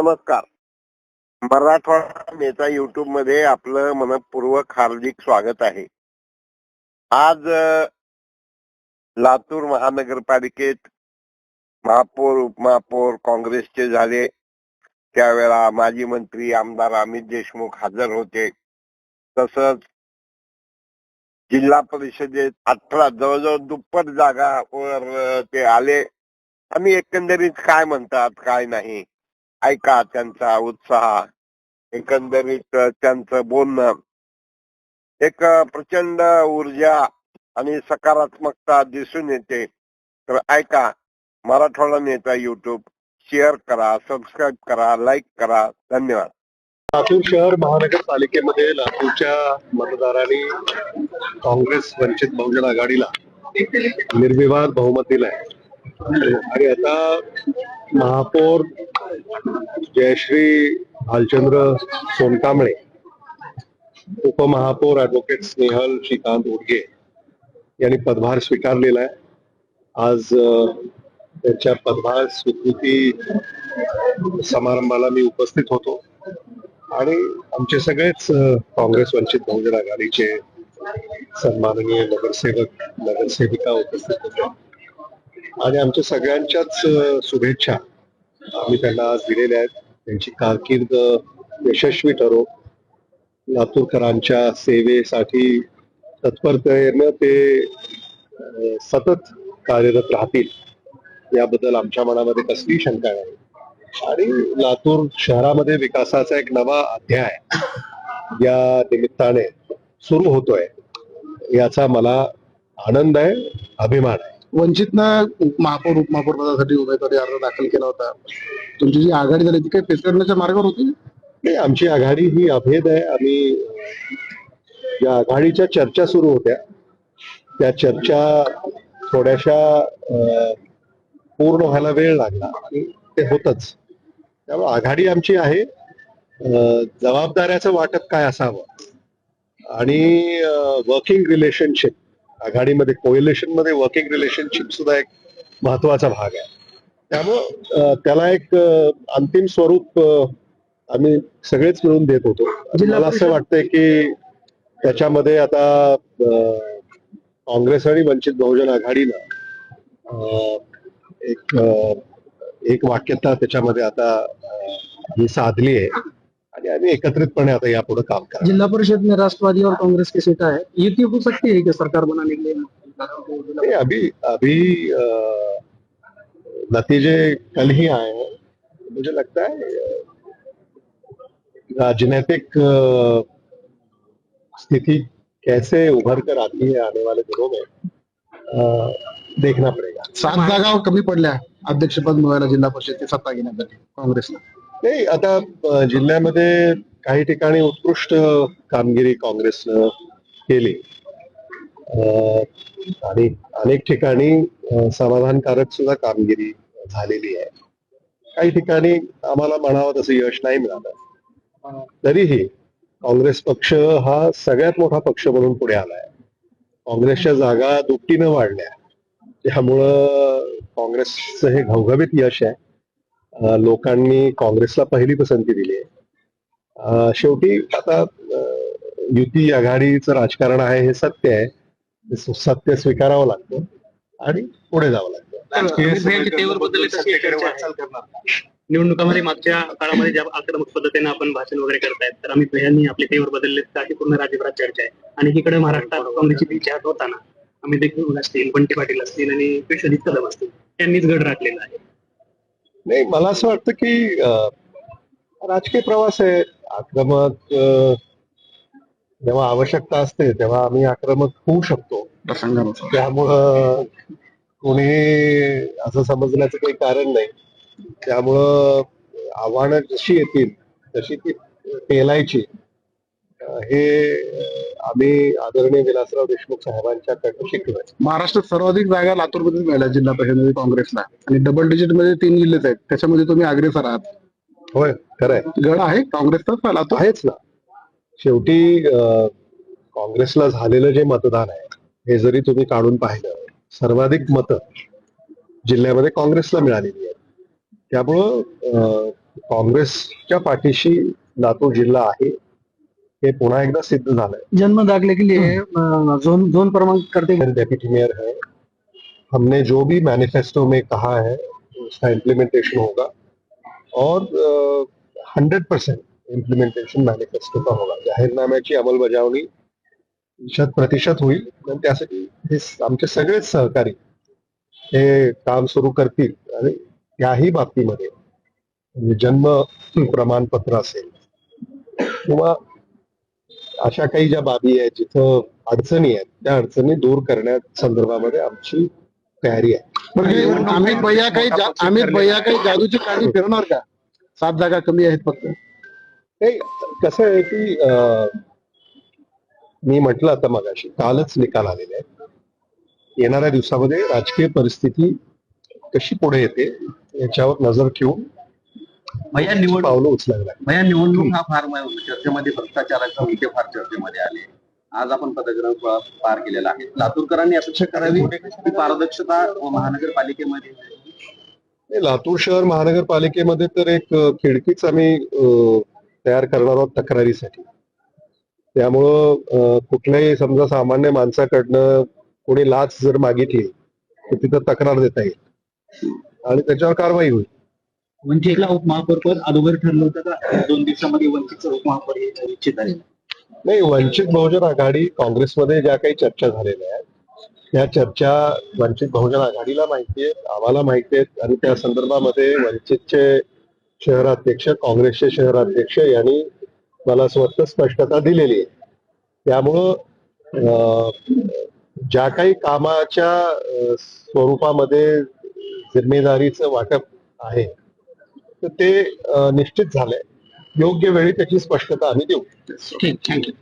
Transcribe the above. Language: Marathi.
नमस्कार. मराठवाडा नेता युट्यूबमध्ये आपलं मनपूर्वक हार्दिक स्वागत आहे. आज लातूर महानगरपालिकेत महापौर उपमहापौर काँग्रेसचे झाले. त्यावेळा माजी मंत्री आमदार अमित देशमुख हजर होते. तसंच जिल्हा परिषदेत अठरा जवळजवळ दुप्पट जागावर ते आले. आणि एकंदरीत काय म्हणतात काय नाही. ऐका त्यांचा उत्साह एकंदरीत त्यांचं बोलणं. एक प्रचंड ऊर्जा आणि सकारात्मकता दिसून येते. तर ऐका मराठवाडा नेता युट्यूब शेअर करा सबस्क्राईब करा लाईक करा. धन्यवाद. लातूर शहर महानगरपालिकेमध्ये लातूरच्या मतदारांनी काँग्रेस वंचित बहुजन आघाडीला निर्विवाद बहुमत दिलाय आणि आता महापौर जयश्री भालचंद्र सोनकांबळे उपमहापौर ऍडव्होकेट स्नेहल श्रीकांत उडगे यांनी पदभार स्वीकारलेला आहे. आज त्यांच्या पदभार स्वीकृती समारंभाला मी उपस्थित होतो. आणि आमचे सगळेच काँग्रेस वंचित बहुजन आघाडीचे सन्माननीय नगरसेवक नगरसेविका उपस्थित होते. आणि आमच्या सगळ्यांच्याच शुभेच्छा आम्ही त्यांना आज दिलेल्या आहेत. त्यांची कारकीर्द यशस्वी ठरो. लातूरकरांच्या सेवेसाठी तत्परतेनं ते सतत कार्यरत राहतील याबद्दल आमच्या मनामध्ये कसलीही शंका नाही. आणि लातूर शहरामध्ये विकासाचा एक नवा अध्याय या निमित्ताने सुरू होतोय याचा मला आनंद आहे अभिमान आहे. वंचितनं महापौर उपमहापौर पदासाठी उमेदवारी अर्ज दाखल केला होता. तुमची जी आघाडी झाली ती काही पेसरण्याच्या मार्गावर होती? नाही आमची आघाडी ही अभेद आहे. आम्ही या आघाडीच्या चर्चा सुरू होत्या त्या चर्चा थोड्याशा पूर्ण व्हायला वेळ लागला आणि ते होतच. त्यामुळे आघाडी आमची आहे. जबाबदाऱ्याचं वाटप काय असावं? आणि वर्किंग रिलेशनशिप आघाडीमध्ये कोएलेशनमध्ये वर्किंग रिलेशनशिप सुद्धा एक महत्त्वाचा भाग आहे. त्यामुळं त्याला एक अंतिम स्वरूप आम्ही सगळेच मिळून देत होतो. मला असं वाटतंय की त्याच्यामध्ये आता काँग्रेस आणि वंचित बहुजन आघाडीनं एक एक वाक्यता त्याच्यामध्ये आता ही साधली आहे. आणि आम्ही एकत्रितपणे आता यापुढे काम करा जिला परिषद में राष्ट्रवादी और कांग्रेस की सीटा है युति हो सकती है कि सरकार बनाने के लिए. नहीं, अभी अभी नतीजे कल ही आए हैं. मुझे लगता है राजनीतिक स्थिति कैसे उभर कर आती है आने वाले दिनों में अ, देखना पड़ेगा। सात जागा कमी पडल्या अध्यक्षपद मिळायला जिल्हा परिषदची सत्ता घेण्यासाठी काँग्रेसला. नाही आता जिल्ह्यामध्ये काही ठिकाणी उत्कृष्ट कामगिरी काँग्रेसनं केली. आणि अनेक ठिकाणी समाधानकारक सुद्धा कामगिरी झालेली आहे. काही ठिकाणी आम्हाला म्हणावं तसं यश नाही मिळालं. तरीही काँग्रेस पक्ष हा सगळ्यात मोठा पक्ष म्हणून पुढे आलाय. काँग्रेसच्या जागा दुपटीनं वाढल्या. त्यामुळं काँग्रेसचं हे घवघवीत यश आहे. लोकांनी काँग्रेसला पहिली पसंती दिली आहे. अ, शेवटी आता युती आघाडीचं राजकारण आहे हे सत्य आहे. सत्य स्वीकारावं लागतं आणि पुढे जावं लागतं. निवडणुकामध्ये मागच्या काळामध्ये ज्या आक्रमक पद्धतीने आपण भाषण वगैरे करतायत तर अमित भैयांनी आपले तेवर बदलले अशी पूर्ण राज्यभरात चर्चा आहे. आणि इकडे महाराष्ट्रात काँग्रेसची पिछाट होताना अमित देशमुख असतील बंटी पाटील असतील आणि विश्वजित कदम असतील त्यांनीच गड राखलेला आहे. नाही मला असं वाटतं की राजकीय प्रवास आहे. आक्रमक जेव्हा आवश्यकता असते तेव्हा आम्ही आक्रमक होऊ शकतो. त्यामुळं कोणी असं समजण्याचं काही कारण नाही. त्यामुळं आव्हानं जशी येतील तशी ती पेलायची. हे आम्ही आदरणीय विलासराव देशमुख साहेबांच्याकडनं शिकलोय. महाराष्ट्रात सर्वाधिक जागा लातूरमध्येच मिळाल्या जिल्हा परिषदेमध्ये काँग्रेसला. आणि डबल डिजिटमध्ये तीन जिल्हेच आहेत. त्याच्यामध्ये तुम्ही अग्रेसर आहात. होय खरंय. गड आहे काँग्रेसचाच लातूर? आहेच ना. शेवटी काँग्रेसला झालेलं जे मतदान आहे हे जरी तुम्ही काढून पाहिलं सर्वाधिक मतं जिल्ह्यामध्ये काँग्रेसला मिळालेली आहेत. त्यामुळं काँग्रेसच्या पाठीशी लातूर जिल्हा आहे. हे पुन्हा एकदा सिद्ध झालंय. जन्म दाखले के लिए अ, जोन जोन क्रमांक करते मेरे डेप्यूटी मेयर है. हमने जो भी मैनिफेस्टो में कहा है उसका इम्प्लीमेंटेशन होगा और हंड्रेड पर्सेंट इम्प्लिमेंटेशन मॅनिफेस्टो का होगा. जाहीरनाम्याची अंमलबजावणी शत प्रतिशत होईल आणि त्यासाठी हे स- आमचे सगळेच सहकारी हे काम सुरू करतील. आणि त्याही बाबतीमध्ये म्हणजे जन्म प्रमाणपत्र असेल किंवा अशा काही ज्या बाबी आहेत जिथं अडचणी आहेत त्या अडचणी दूर करण्या संदर्भामध्ये आमची तयारी आहे. म्हणजे अमित भैया काही अमित भैया काही जादूची काढी फिरणार का? सात जागा कमी आहेत फक्त. नाही कसं आहे की मी म्हटलं आता मगाशी कालच निकाल आलेले आहेत. येणाऱ्या दिवसामध्ये राजकीय परिस्थिती कशी पुढे येते याच्यावर नजर ठेवून भैया निवड पावलं. भैया निवडणूक हा फार चर्चेमध्ये भ्रष्टाचाराचा मुद्दे फार चर्चेमध्ये आले. आज आपण पदग्रहण सोहळा पार केलेला आहे. लातूरकरांनी अपेक्षा करावी की पारदर्शता महानगरपालिकेमध्ये लातूर शहर महानगरपालिकेमध्ये तर एक खिडकीच आम्ही तयार करणार आहोत तक्रारीसाठी. त्यामुळं कुठल्याही समजा सामान्य माणसाकडनं कोणी लाच जर मागितली तर तिथं तक्रार देता येईल. आणि त्याच्यावर कारवाई होईल. वंचितला उपमहापौर पद अगोदर ठरलं होतं का? दोन दिवसामध्ये वंचितचं उपमहापौर हे निश्चित आहे. नाही वंचित बहुजन आघाडी काँग्रेसमध्ये ज्या काही चर्चा झालेल्या आहेत त्या चर्चा वंचित बहुजन आघाडीला माहिती आहेत आम्हाला माहिती आहेत. आणि त्या संदर्भामध्ये वंचितचे शहराध्यक्ष काँग्रेसचे शहराध्यक्ष यांनी मला असं वाटतं स्पष्टता दिलेली आहे. त्यामुळं ज्या काही कामाच्या स्वरूपामध्ये जिम्मेदारीचं वाटप आहे तर ते निश्चित झालंय. योग्य वेळी त्याची स्पष्टता आम्ही देऊ. ठीक थँक्यू